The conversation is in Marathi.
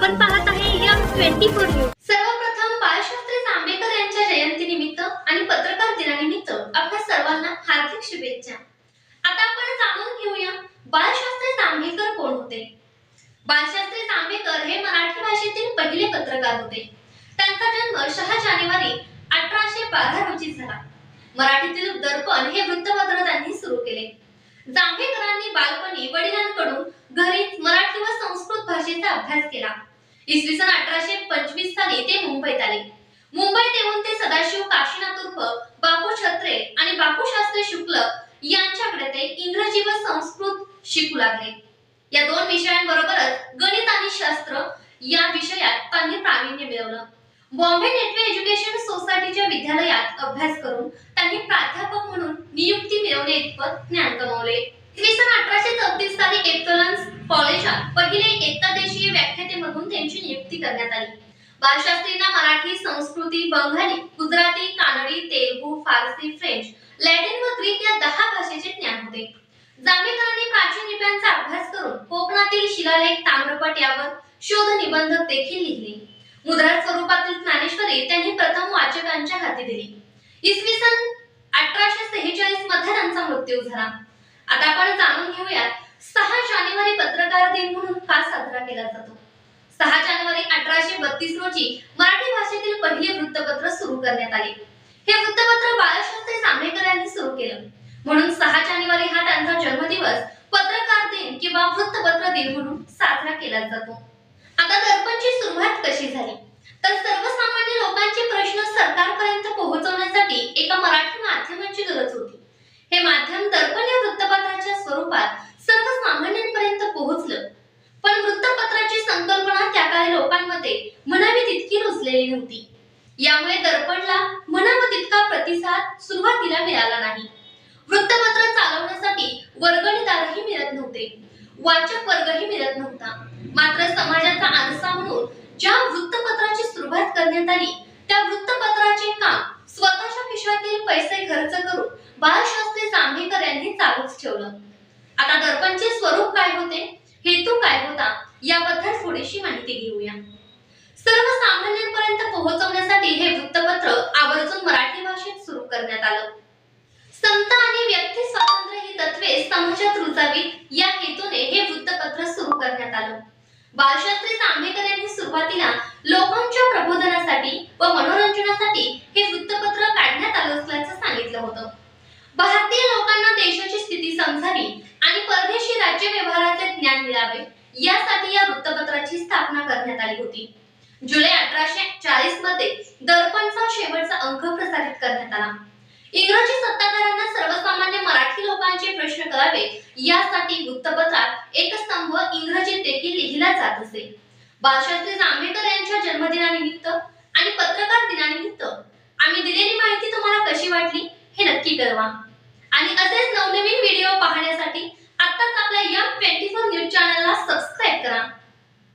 आपण पाहत आहे यम ट्वेंटी फोर न्यूज. सर्वप्रथम बाळशास्त्री जांभेकर यांच्या जयंतीनिमित्त आणि पत्रकार दिनानिमित्त आपल्या सर्वांना हार्दिक शुभेच्छा. आता आपण जाणून घेऊया बाळशास्त्री जांभेकर कोण होते? बाळशास्त्री जांभेकर हे मराठी भाषेतील पहिले पत्रकार होते. त्यांचा जन्म सहा जानेवारी अठराशे बारा रोजी झाला. मराठीतील दर्पण हे वृत्तपत्र त्यांनी सुरू केले. जांभेकरांनी बालपणी वडिलांकडून घरीच मराठी व संस्कृत भाषेचा अभ्यास केला. इसवी सन अठराशे पंचवीस साली ते मुंबईत आले. मुंबईत येऊन ते सदाशिव काशीनाथ उर्फ बापू छत्रे आणि बापू शास्त्री शुक्ल यांच्याकडे ते इंग्रजी व संस्कृत शिकू लागले. या दोन विषयांबरोबरच गणित आणि शास्त्र या विषयात त्यांनी प्रावीण्य मिळवलं. बॉम्बे नेटवे एज्युकेशन सोसायटीच्या विद्यालयात अभ्यास करून त्यांनी प्राध्यापक म्हणून नियुक्ती मिळवणे इतपत ज्ञान कमवले इसवी सन अठराशे चौतीस साली एप्सलन्स कॉलेज पहिले एकादेशीय व्याख्याते म्हणून त्यांची नियुक्ती करण्यात आली. बालशास्त्रींना मराठी संस्कृती बंगाली गुजराती कानडी तेलगू फारसी फ्रेंच लॅटिन व ग्रीक या दहा भाषेचे ज्ञान होते. जांभेकरांनी प्राचीन लिप्यांचा अभ्यास करून कोकणातील शिलालेख ताम्रपट यावर शोध निबंध देखील लिहिले. मुद्रा स्वरूपातील ज्ञानेश्वरी त्यांनी प्रथम वाचकांच्या हाती दिली. इसवी सन अठराशे सेहेचाळीसमध्ये त्यांचा मृत्यू झाला. आता आपण जाणून घेऊयात सहा जानेवारी पत्रकार दिन म्हणून का साजरा केला जातो. सहा जानेवारी अठराशे बत्तीस रोजी मराठी भाषेतील पहिले वृत्तपत्र सुरू करण्यात आले. हे वृत्तपत्र बाळशास्त्री जांभेकर यांनी सुरू केलं. म्हणून सहा जानेवारी हा त्यांचा जन्मदिवस पत्रकार दिन किंवा वृत्तपत्र दिन म्हणून साजरा केला जातो. आता दर्पणची सुरुवात कशी झाली? तर सर्वसामान्य लोकांचे प्रश्न सरकारपर्यंत पोहोचवण्यासाठी एका मराठी माध्यमाची गरज होती हे माध्यम दर्पण या वृत्तपत्राच्या स्वरूपात सर्वसामान्यांपर्यंत पोहोचलं पण वृत्तपत्राची संकल्पना त्या काळी लोकांमध्ये म्हणावी तितकी नव्हती. यामुळे दर्पणला म्हणावा तितका प्रतिसाद सुरुवातीला मिळाला नाही. वृत्तपत्र चालवण्यासाठी वर्गणीदारही मिळत नव्हते. वाचक वर्गही मिळत नव्हता. मात्र समाजाचा आरसा म्हणून ज्या वृत्तपत्राची सुरुवात करण्यात आली त्या वृत्तपत्राचे काम स्वतःच्या खिशातील पैसे खर्च करून बाळशास्त्री जांभेकर यांनी चालूच ठेवलं. आता दर्पणचे स्वरूप काय होते हेतू काय होता याबद्दल थोडीशी माहिती घेऊया. सर्वसामान्यांपर्यंत पोहोचवण्यासाठी हे वृत्तपत्र आवर्जून मराठी भाषेत सुरू करण्यात आलं. संत आणि व्यक्ती स्वातंत्र्य ही तत्वे समाजात रुजावीत या हेतूने हे वृत्तपत्र सुरू करण्यात आलं. बाळशास्त्री जांभेकर यांनी सुरुवातीला लोकांच्या प्रबोधनासाठी व मनोरंजनासाठी हे वृत्तपत्र काढण्यात आलं असल्याचं सांगितलं होतं. भारतीय लोकांना देशाची स्थिती समजावी आणि परदेशी राज्य व्यवहाराचे ज्ञान मिळावे यासाठी या वृत्तपत्राची स्थापना करण्यात आली होती. जुलै अठराशे चाळीसमध्ये दर्पणचा शेवटचा अंक प्रसारित करण्यात आला. इंग्रजी सत्ताधाऱ्यांना सर्वसामान्य मराठी लोकांचे प्रश्न कळावे यासाठी वृत्तपत्रात एक स्तंभ इंग्रजीत देखील लिहिला जात असे. बाळशास्त्री जांभेकर यांच्या जन्मदिनानिमित्त आणि पत्रकार दिनानिमित्त आम्ही दिलेली माहिती तुम्हाला कशी वाटली हे नक्की कळवा. आणि असेच